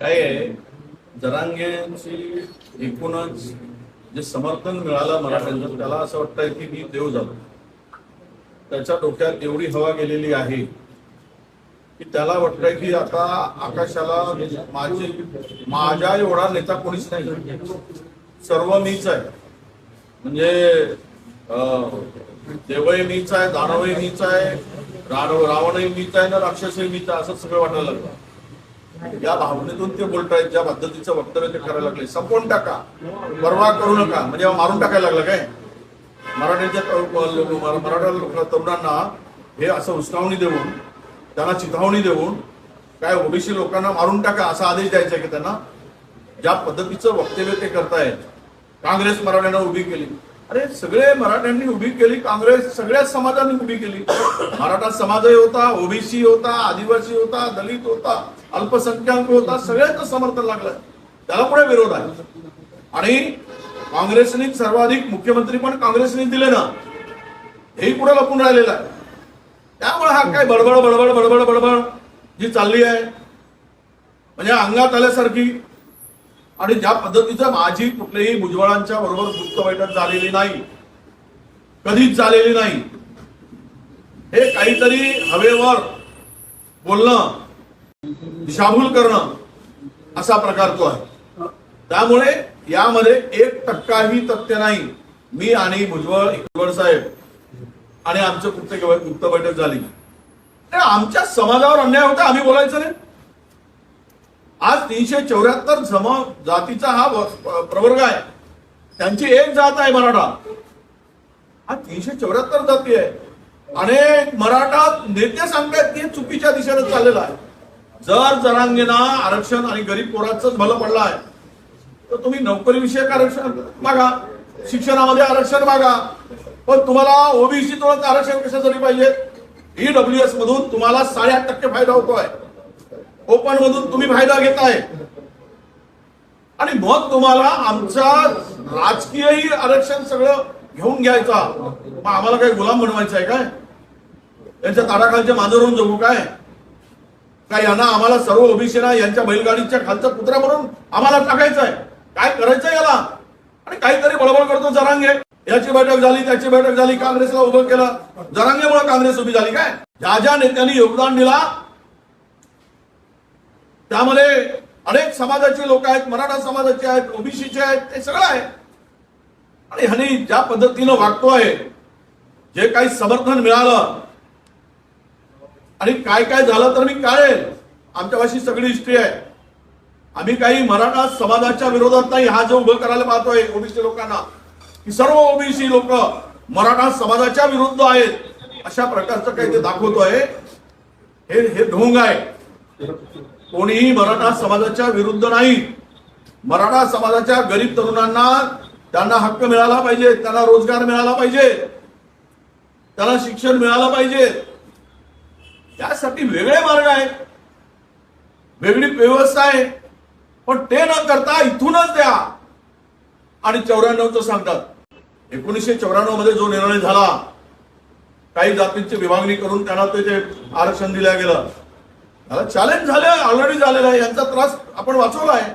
काय आहे? जरांगेची एकूणच जे समर्थन मिळालं मराठ्यांचं त्याला असं वाटतंय की मी देव झालो. त्याच्या डोक्यात एवढी हवा गेलेली आहे की त्याला वाटतंय की आता आकाशाला माझे माझ्या एवढा नेता कोणीच नाही. सर्व मीच आहे. म्हणजे अं, देवही मीच आहे दानवही मीच आहे रावणही मीच आहे ना राक्षसही मीच आहे असं सगळं वाटायला लागलं. या भावनेतून ते बोलतायत ज्या पद्धतीचं वक्तव्य ते करायला लागले. संपवून टाका. परवा करू नका. म्हणजे मारून टाकायला लागलं काय? मराठीच्या मराठा लोक- तरुणांना हे असं उस्कावणी देऊन त्यांना चिथावणी देऊन काय ओबीसी लोकांना मारून टाका असा आदेश द्यायचा आहे की त्यांना ज्या पद्धतीचं वक्तव्य ते करतायत काँग्रेस मराठ्यांना उभी केली. अरे सगळे मराठ्यांनी उभी केली काँग्रेस सगळ्याच समाजांनी उभी केली. मराठा समाजही होता ओबीसी होता आदिवासी होता दलित होता. अल्पसंख्याक होता सगळ्यांचं समर्थन लागलं त्याला पुढे विरोध आहे. आणि काँग्रेसने सर्वाधिक मुख्यमंत्री पण काँग्रेसने दिले ना हेही पुढे लपून राहिलेलं आहे. त्यामुळे हा काय बडबड बडबड बडबड बडबड जी चालली आहे. म्हणजे अंगात आल्यासारखी. आणि ज्या पद्धतीचं माझी कुठल्याही भुजबळांच्या बरोबर गुप्त बैठक झालेली नाही कधीच झालेली नाही हे काहीतरी हवेवर बोलणं दिशाभूल करणं असा प्रकार तो आहे. त्यामुळे यामध्ये एक टक्काही तथ्य नाही. मी आणि भुजबळ भुजबळ साहेब आणि आमचं गुप्त गुप्त बैठक झाली. आमच्या समाजावर अन्याय होता आम्ही बोलायचं नाही. आज तीनशे चौऱ्याहत्तर सम जातीचा हा प्रवर्ग आहे. त्यांची एक जात आहे मराठा. हा तीनशे चौऱ्याहत्तर जाती आहे. अनेक मराठा नेते सांगतायत की चुकीच्या दिशेने चाललेला आहे. जर जरांगेना आरक्षण आणि गरीब पोराचंच भलं पडलं आहे तर तुम्ही नोकरीविषयक आरक्षण मागा शिक्षणामध्ये आरक्षण मागा. पण तुम्हाला ओबीसी तुला आरक्षण कशासाठी पाहिजे? ईडब्ल्यू एस मधून तुम्हाला साडेआठ टक्के फायदा होतोय. ओपन मधून तुम्ही फायदा घेताय. आणि मग तुम्हाला आमचा राजकीयही आरक्षण सगळं घेऊन घ्यायचा. मग आम्हाला काही गुलाम बनवायचं आहे काय? यांच्या ताडाखालच्या मांजरून जगू काय? काय यांना आम्हाला सर्व ओबीसीना यांच्या बैलगाडीच्या खालचा कुत्रा म्हणून आम्हाला टाकायचं आहे काय करायचं याला? आणि काहीतरी बळबळ करतो जरांगे. याची बैठक झाली त्याची बैठक झाली काँग्रेसला उभं केलं. जरांगेमुळे काँग्रेस उभी झाली काय? ज्या ज्या नेत्यांनी योगदान दिला त्यामध्ये अनेक समाजाचे लोक आहेत मराठा समाजाचे आहेत ओबीसीचे आहेत ते सगळं आहे. आणि ह्यानी ज्या पद्धतीनं वागतोय जे काही समर्थन मिळालं आणि काय काय झालं तर मी काय आमच्यापाशी सगळी हिस्ट्री आहे. आम्ही काही मराठा समाजाच्या विरोधात नाही हा जो उभं करायला पाहतोय ओबीसी लोकांना. की सर्व ओबीसी लोक मराठा समाजाच्या विरुद्ध आहेत अशा प्रकारचं काही ते दाखवतोय. हे हे ढोंग आहे. कोणीही मराठा समाजाच्या विरुद्ध नाही. मराठा समाजाच्या गरीब तरुणांना त्यांना हक्क मिळाला पाहिजे त्यांना रोजगार मिळाला पाहिजे त्यांना शिक्षण मिळालं पाहिजे. त्यासाठी वेगळे मार्ग आहेत. वेगळी व्यवस्था आहे. पण ते न करता इथूनच द्या. आणि चौऱ्याण्णवचं सांगतात. एकोणीसशे चौऱ्याण्णवमध्ये जो निर्णय झाला काही जातींची विभागणी करून त्यांना ते जे आरक्षण दिलं गेलं त्याला चॅलेंज झालं ऑलरेडी झालेलं आहे. यांचा त्रास आपण वाचवला आहे.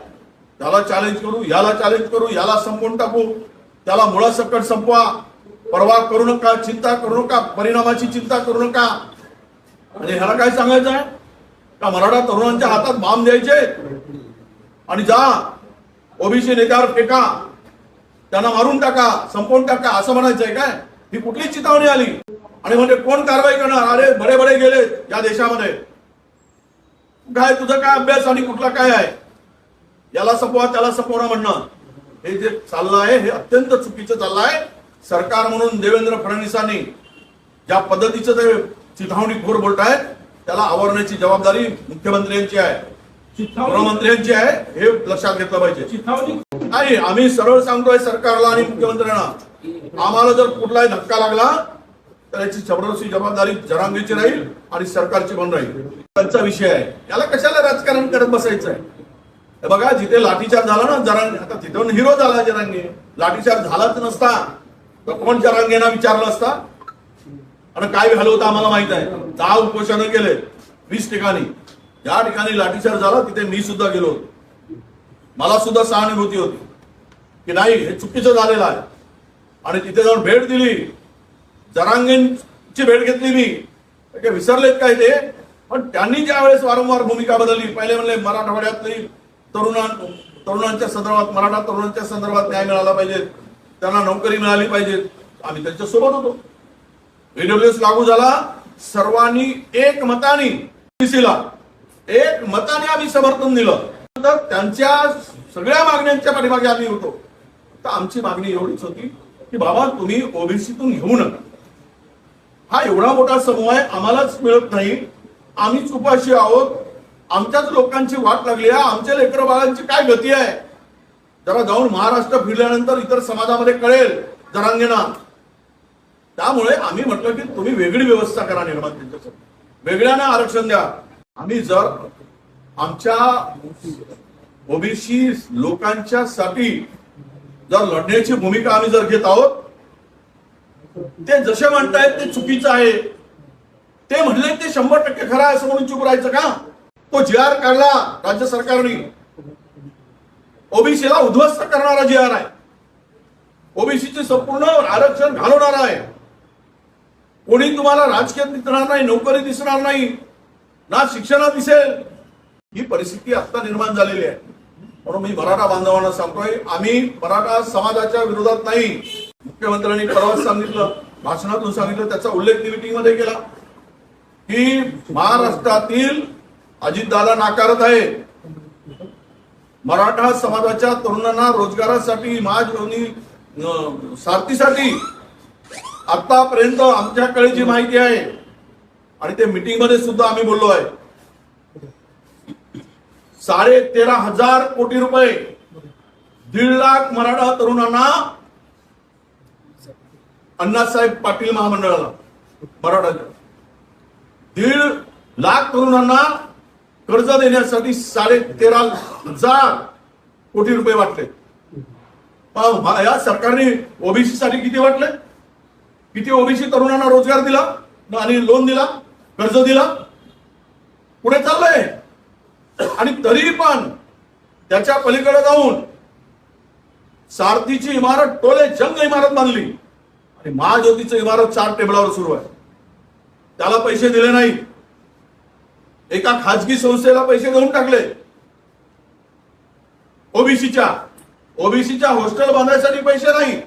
त्याला चॅलेंज करू याला चॅलेंज करू याला संपवून टाकू त्याला मुळासकट संपवा. परवा करू नका चिंता करू नका परिणामाची चिंता करू नका. आणि ह्याला काय सांगायचं आहे का मराठा तरुणांच्या हातात बाम द्यायचे. आणि जा ओबीसी नेत्यावर फेका. त्यांना मारून टाका संपवून टाका असं म्हणायचंय काय? ही कुठली चितावणी आली. आणि म्हणजे कोण कारवाई करणार? अरे बडे बडे गेले या देशामध्ये. काय तुझा काय अभ्यास आणि कुठला काय आहे? याला संपवा त्याला संपवणं म्हणणं. हे जे चाललं आहे हे अत्यंत चुकीचं चाललं आहे. सरकार म्हणून देवेंद्र फडणवीसांनी ज्या पद्धतीचं ते चिथावणी खोर बोलतायत त्याला आवरण्याची जबाबदारी मुख्यमंत्र्यांची आहे. गृहमंत्र्यांची आहे. हे लक्षात घेतलं पाहिजे. नाही आम्ही सरळ सांगतोय सरकारला आणि मुख्यमंत्र्यांना. आम्हाला जर कुठलाही धक्का लागला तर याची जबरदस्ती जबाबदारी जरांगीची राहील आणि सरकारची पण राहील. त्यांचा विषय आहे. याला कशाला राजकारण करत बसायचं आहे? बघा जिथे लाठीचार्ज झाला ना जरांगे आता तिथून हिरो झाला जरांगे. लाठीचार्ज झालाच नसता. तर कोण जरांगेना विचारलं असता? आणि काय झालं होतं आम्हाला माहीत आहे? दहा उपोषणं केले वीस ठिकाणी. ज्या ठिकाणी लाठीचार झाला तिथे मी सुद्धा गेलो होतो. मला सुद्धा सहानुभूती होती की नाही हे चुकीचं झालेलं आहे. आणि तिथे जाऊन भेट दिली. जरांगेंची भेट घेतली मी. काय विसरलेत काय ते? पण त्यांनी ज्या वेळेस वारंवार भूमिका बदलली पहिले म्हणले मराठवाड्यातली तरुणां तरुणांच्या संदर्भात मराठा तरुणांच्या संदर्भात न्याय मिळाला पाहिजे. त्यांना नोकरी मिळाली पाहिजे. आम्ही त्यांच्यासोबत होतो. ईडब्ल्यूएस लागू झाला. सर्वांनी एक मताने ला एक मताने आम्ही समर्थन दिलं. तर त्यांच्या सगळ्या मागण्यांच्या पाठीमागे आम्ही होतो. तर आमची मागणी एवढीच होती की बाबा तुम्ही ओबीसीतून घेऊ नका. हा एवढा मोठा समूह आहे आम्हालाच मिळत नाही. आम्हीच उपाशी आहोत. आमच्याच लोकांची वाट लागली आहे. आमच्या लेकर बाळांची काय गती आहे? जरा जाऊन महाराष्ट्र फिरल्यानंतर इतर समाजामध्ये कळेल. जरांगेना. त्यामुळे आम्ही म्हटलं की तुम्ही वेगळी व्यवस्था करा निर्माण त्यांच्यासाठी. वेगळ्यानं आरक्षण द्या. आम्ही जर आमच्या ओबीसी लोकांच्या साठी जर लढण्याची भूमिका आम्ही जर घेत आहोत ते जसे म्हणतायत ते चुकीचं आहे. ते म्हणले ते शंभर टक्के खरं आहे असं म्हणून चुप राहायचं का? तो जी आर काढला राज्य सरकारने. ओबीसीला उद्ध्वस्त करणारा जी आर आहे. ओबीसीचे संपूर्ण आरक्षण घालवणार आहे. कोणी तुम्हाला राजकीय दिसणार नाही नोकरी दिसणार नाही ना शिक्षणात दिसेल. ही परिस्थिती आता निर्माण झालेली आहे. म्हणून मी मराठा बांधवांना सांगतोय आम्ही मराठा समाजाच्या विरोधात नाही. मुख्यमंत्र्यांनी परवाच सांगितलं भाषणातून सांगितलं त्याचा उल्लेख मिटिंगमध्ये केला. की महाराष्ट्रातील अजितदादा नाकारत आहे. मराठा समाजाच्या तरुणांना रोजगारासाठी महाजोनी सारथीसाठी आतापर्यंत आमच्याकडे जी माहिती आहे आणि ते मीटिंगमध्ये सुद्धा आम्ही बोललो आहे. साडे तेरा हजार कोटी रुपये दीड लाख मराठा तरुणांना अण्णासाहेब पाटील महामंडळाला मराठा दीड लाख तरुणांना कर्ज देण्यासाठी साडे तेरा हजार कोटी रुपये वाटले. या सरकारने ओबीसी साठी किती वाटले? किती ओबीसी तरुणांना रोजगार दिला आणि लोन दिला कर्ज दिला. पुढे चाललंय. आणि तरी पण त्याच्या पलीकडे जाऊन सारथीची इमारत टोले जंग इमारत बांधली. आणि महाज्योतीची इमारत चार टेबलावर सुरू आहे. त्याला पैसे दिले नाही. एका खाजगी संस्थेला पैसे देऊन टाकले. ओबीसीच्या ओबीसीच्या हॉस्टेल बांधायसाठी पैसे नाही.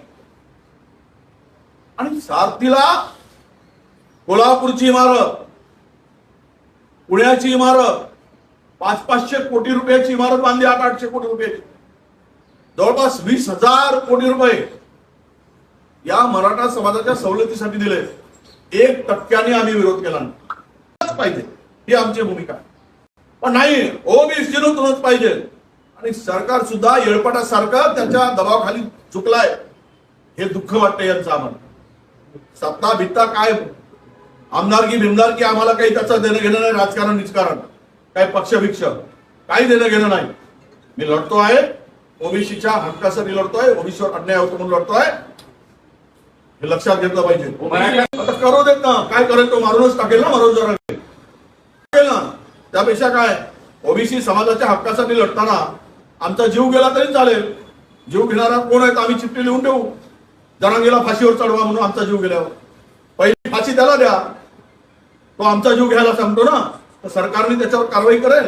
आणि सारथीला कोल्हापूरची इमारत पुण्याची इमारत पाच पाचशे कोटी रुपयाची इमारत बांधली आठ आठशे कोटी रुपयाची. जवळपास वीस हजार कोटी रुपये या मराठा समाजाच्या सवलतीसाठी दिले. एक टक्क्याने आम्ही विरोध केला नाही. पाहिजे. ही आमची भूमिका. पण नाही ओबीसीतूनच पाहिजे. आणि सरकार सुद्धा येळपटासारखं त्याच्या दबावाखाली चुकलाय. हे दुःख वाटतं यांचं आम्हाला. सत्ता भित्ता काय हो? आमदारकी बिमदारकी आम्हाला काही त्याचं देणं घेणं नाही राजकारण निष्कारण काय पक्षभिक्ष काही देणं घेणं नाही. मी लढतो आहे ओबीसीच्या हक्कासाठी लढतोय ओबीसीवर अन्याय होतो म्हणून लढतोय. हे लक्षात घेतलं पाहिजे. आता करू देत ना. काय करेल तो मारूनच टाकेल ना मारून जरा. टाकेल ना. त्यापेक्षा काय? ओबीसी समाजाच्या हक्कासाठी लढताना आमचा जीव गेला तरी चालेल. जीव घेणारा कोण आहे तर आम्ही चिठ्ठी लिहून ठेवू. जनांगीला फाशीवर चढवा म्हणून आमचा जीव गेल्यावर. पहिली फाशी त्याला द्या. तो आमचा जीव घ्यायला सांगतो ना तर सरकारने त्याच्यावर कारवाई करेल.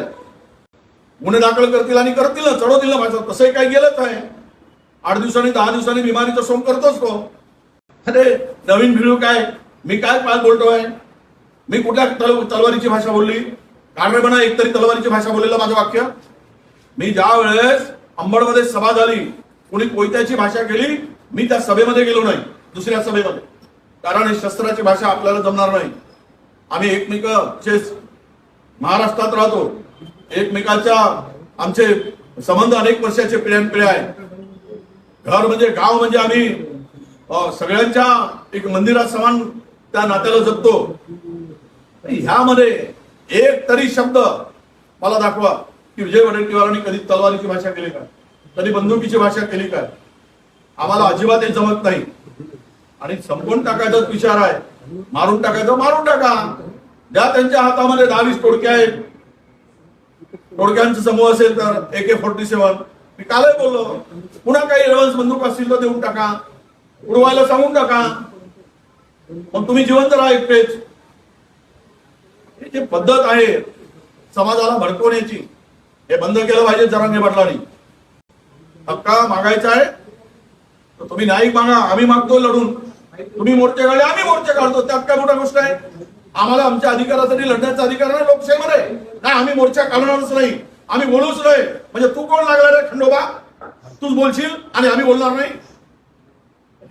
गुन्हे दाखल करतील आणि करतील ना चढवतील ना माझं तसंही काही गेलंच आहे आठ दिवसांनी दहा दिवसांनी बिमारीचा सोंग करतोच तो. अरे नवीन भिडू काय? मी काय पाल बोलतोय? मी कुठल्या तल तलवारीची भाषा बोलली? कारण म्हणा एकतरी तलवारीची भाषा बोललेलं माझं वाक्य? मी ज्या वेळेस अंबडमध्ये सभा झाली कोणी कोयत्याची भाषा केली मी त्या सभेमध्ये गेलो नाही दुसऱ्या सभेमध्ये. कारण शस्त्राची भाषा आपल्याला जमणार नाही. आम्ही एकमेकाचे महाराष्ट्रात राहतो. एकमेकाच्या आमचे संबंध अनेक वर्षाचे पिढ्यानपिढ्या आहेत. घर म्हणजे गाव म्हणजे आम्ही सगळ्यांच्या एक मंदिरात समान त्या नात्याला जगतो ह्यामध्ये एक तरी शब्द मला दाखवा की विजय वडेट्टीवारांनी कधी तलवारीची भाषा केली का? कधी बंदुकीची भाषा केली का? आम्हाला अजिबात हे जमत नाही. आणि संपून टाकायचाच विचार आहे. मारून टाकायचं मारून टाका. ज्या त्यांच्या हातामध्ये दहावीस तोडके आहेत. तोडक्यांचा समूह असेल तर ए के फोर्टी सेवन मी कालही बोललो पुन्हा काही एडव्हान्स बंदूक असतील तर देऊन टाका. उडवायला सांगून टाका. मग तुम्ही जिवंत राहा एकटेच. ही जी पद्धत आहे समाजाला भडकवण्याची हे बंद केलं पाहिजे जरांगे पाटलांनी. हक्का मागायचा आहे तुम्ही नाईक मागा आम्ही मागतो लढून. तुम्ही मोर्चे काढले आम्ही मोर्चे काढतो. त्यात काय मोठा गोष्ट आहे? आम्हाला आमच्या अधिकारासाठी लढण्याचा अधिकार आहे लोकशाहीमध्ये? नाही आम्ही मोर्चा काढणारच नाही. आम्ही बोलूच नाही. म्हणजे तू कोण लागला रे खंडोबा? तूच बोलशील आणि आम्ही बोलणार नाही.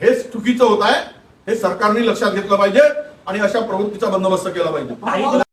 हेच चुकीचं होत आहे. हे सरकारने लक्षात घेतलं पाहिजे आणि अशा प्रवृत्तीचा बंदोबस्त केला पाहिजे.